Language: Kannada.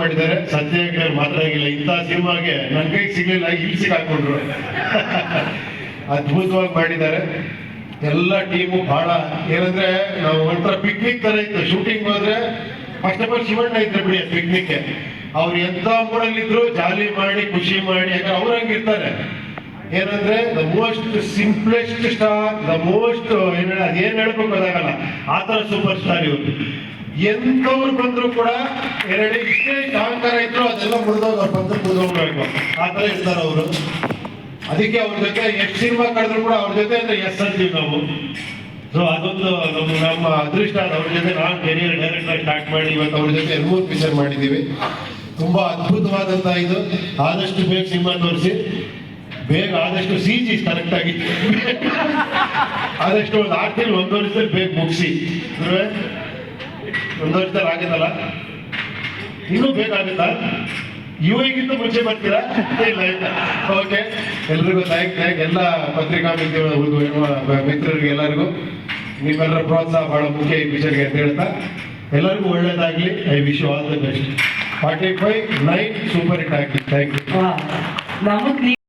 ಮಾಡಿದ್ದಾರೆ. ಸತ್ಯ ಆಗಿಲ್ಲ ಇಂಥ ಸಿನಿಮಾಗೆ ನನ್ನ ಕೈಗೆ ಸಿಗ್ಲಿಲ್ಲ ಇಲ್ಲಿ ಸಿಕ್ಕಾಕೊಂಡ್ರು ಅದ್ಭುತವಾಗಿ ಮಾಡಿದ್ದಾರೆ. ಎಲ್ಲ ಟೀಮು ಬಹಳ ಏನಂದ್ರೆ, ನಾವು ಒಂಥರ ಪಿಕ್ನಿಕ್ ತರ ಇತ್ತು. ಶೂಟಿಂಗ್ ಹೋದ್ರೆ ಫಸ್ಟ್ ಆಫ್ ಆಲ್ ಶಿವಣ್ಣ ಇದ್ರೆ ಬಿಡಿ ಪಿಕ್ನಿಕ್ ಅವ್ರು ಎಂತ ಮೂಡಲ್ಲಿದ್ರು, ಜಾಲಿ ಮಾಡಿ, ಖುಷಿ ಮಾಡಿ ಯಾಕಂದ್ರೆ ಅವ್ರ ಹಂಗಿರ್ತಾರೆ. ಏನಂದ್ರೆ the most simplest star the most ಏನ್ ಅದೇನ್ ಹೇಳ್ಬೇಕು ಅದಾಗಲ್ಲ ಆ ತರ ಸೂಪರ್ ಸ್ಟಾರ್ ಇವರು. ಎಂತವ್ರು ಬಂದ್ರು ಕೂಡ ಎರಡು ಇಷ್ಟೇ ಅಹಂಕಾರ ಇದ್ರು ಅದೆಲ್ಲ ಮುರಿದೋಗಿ ಅವ್ರು ಬಂದು ಮುರಿದೋಗ್ಬೇಕು ಆ ತರ ಇರ್ತಾರೆ ಅವರು. ಅದಕ್ಕೆ ಅವ್ರ ಜೊತೆ ಎಷ್ಟು ಸಿನಿಮಾ ಕಳೆದ್ರು ಕೂಡ ಅವ್ರ ಜೊತೆ ಅಂದ್ರೆ ಎಸ್ ನಾವು ಸೊ ಅದೊಂದು ನಮ್ಮ ನಮ್ಮ ಅದೃಷ್ಟ ಅದು. ಅವ್ರ ಜೊತೆ ನಾನು ಕೆರಿಯರ್ ಡೈರೆಕ್ಟರ್ ಸ್ಟಾರ್ಟ್ ಮಾಡಿ ಇವತ್ತು ಅವ್ರ ಜೊತೆ ಮೂರು ಪಿಕ್ಚರ್ ಮಾಡಿದ್ದೀವಿ. ತುಂಬಾ ಅದ್ಭುತವಾದಂತ ಇದು. ಆದಷ್ಟು ಬೇಗ ಸಿನಿಮಾ ತೋರಿಸಿ. ಬೇಗ ಆದಷ್ಟು ಸಿ ಜಿ ಕರೆಕ್ಟ್ ಆಗಿ. ಆದಷ್ಟು ಒಂದು ಆರ್ಟಿಲ್ ಒಂದು ವರ್ಷದಲ್ಲಿ ಬೇಗ ಮುಗಿಸಿ. ಒಂದು ಇನ್ನೂ ಇನ್ನೂ ಬೇಕಾಗುತ್ತಾ ಯುವಗಿಂತ ಮುಂಚೆ ಬರ್ತೀರಾ? ಇಲ್ಲ ಇಲ್ಲ. ಓಕೆ ಎಲ್ರಿಗೂ ಥ್ಯಾಂಕ್ ಥ್ಯಾಂಕ್ ಎಲ್ಲ ಪತ್ರಿಕಾ ಮಿತ್ರ ಮಿತ್ರರಿಗೆ ಎಲ್ಲರಿಗೂ. ನಿಮ್ಮೆಲ್ಲರ ಪ್ರೋತ್ಸಾಹ ಬಹಳ ಮುಖ್ಯ ಈ ವಿಷಯಕ್ಕೆ ಅಂತ ಹೇಳ್ತಾ. ಎಲ್ಲರಿಗೂ ಒಳ್ಳೇದಾಗ್ಲಿ. I wish all the best forty five nine super hit ಆಗಿ ಥ್ಯಾಂಕ್ ಯು